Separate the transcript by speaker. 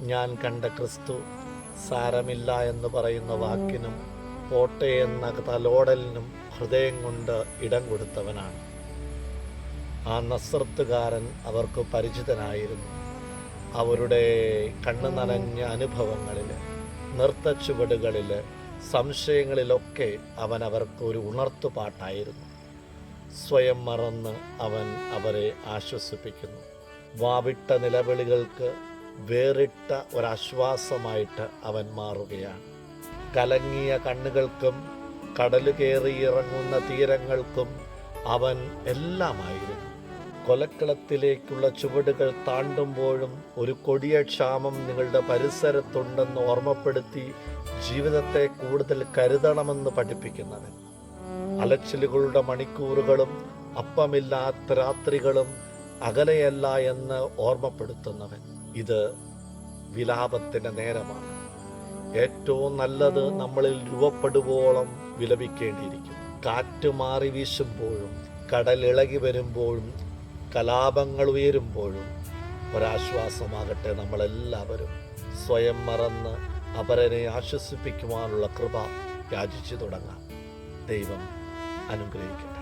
Speaker 1: ഞാൻ കണ്ട ക്രിസ്തു സാരമില്ല എന്ന് പറയുന്ന വാക്കിനും പോട്ടെ എന്ന തലോടലിനും ഹൃദയം കൊണ്ട് ഇടം കൊടുത്തവനാണ്. ആ നസ്രത്തുകാരൻ അവർക്ക് പരിചിതനായിരുന്നു. അവരുടെ കണ്ണു നനഞ്ഞ അനുഭവങ്ങളിൽ നൃത്തച്ചുവടുകളിൽ സംശയങ്ങളിലൊക്കെ അവൻ അവർക്ക് ഒരു ഉണർത്തുപാട്ടായിരുന്നു. സ്വയം മറന്ന് അവൻ അവരെ ആശ്വസിപ്പിക്കുന്നു. വാവിട്ട നിലവിളികൾക്ക് വേറിട്ട ഒരാശ്വാസമായിട്ട് അവൻ മാറുകയാണ്. കലങ്ങിയ കണ്ണുകൾക്കും കടൽ കയറി ഇറങ്ങുന്ന തീരങ്ങൾക്കും അവൻ എല്ലാമായിരുന്നു. കൊലക്കളത്തിലേക്കുള്ള ചുവടുകൾ താണ്ടുമ്പോഴും ഒരു കൊടിയ ക്ഷാമം നിങ്ങളുടെ പരിസരത്തുണ്ടെന്ന് ഓർമ്മപ്പെടുത്തി ജീവിതത്തെ കൂടുതൽ കരുതണമെന്ന് പഠിപ്പിക്കുന്നവൻ. അലച്ചിലുകളുടെ മണിക്കൂറുകളും അപ്പമില്ലാത്ത രാത്രികളും അകലെയല്ല എന്ന് ഓർമ്മപ്പെടുത്തുന്നവൻ. ഇത് വിലാപത്തിന്റെ നേരമാണ്. ഏറ്റവും നല്ലത് നമ്മളിൽ രൂപപ്പെടുവോളം വിലപിക്കേണ്ടിയിരിക്കും കാറ്റ് മാറി വീശുമ്പോഴും കടൽ ഇളകി വരുമ്പോഴും കലാപങ്ങൾ ഉയരുമ്പോഴും ഒരാശ്വാസമാകട്ടെ നമ്മളെല്ലാവരും. സ്വയം മറന്ന് അപരനെ ആശ്വസിപ്പിക്കുവാനുള്ള കൃപ യാചിച്ചു തുടങ്ങാം. ദൈവം അനുഗ്രഹിക്കട്ടെ.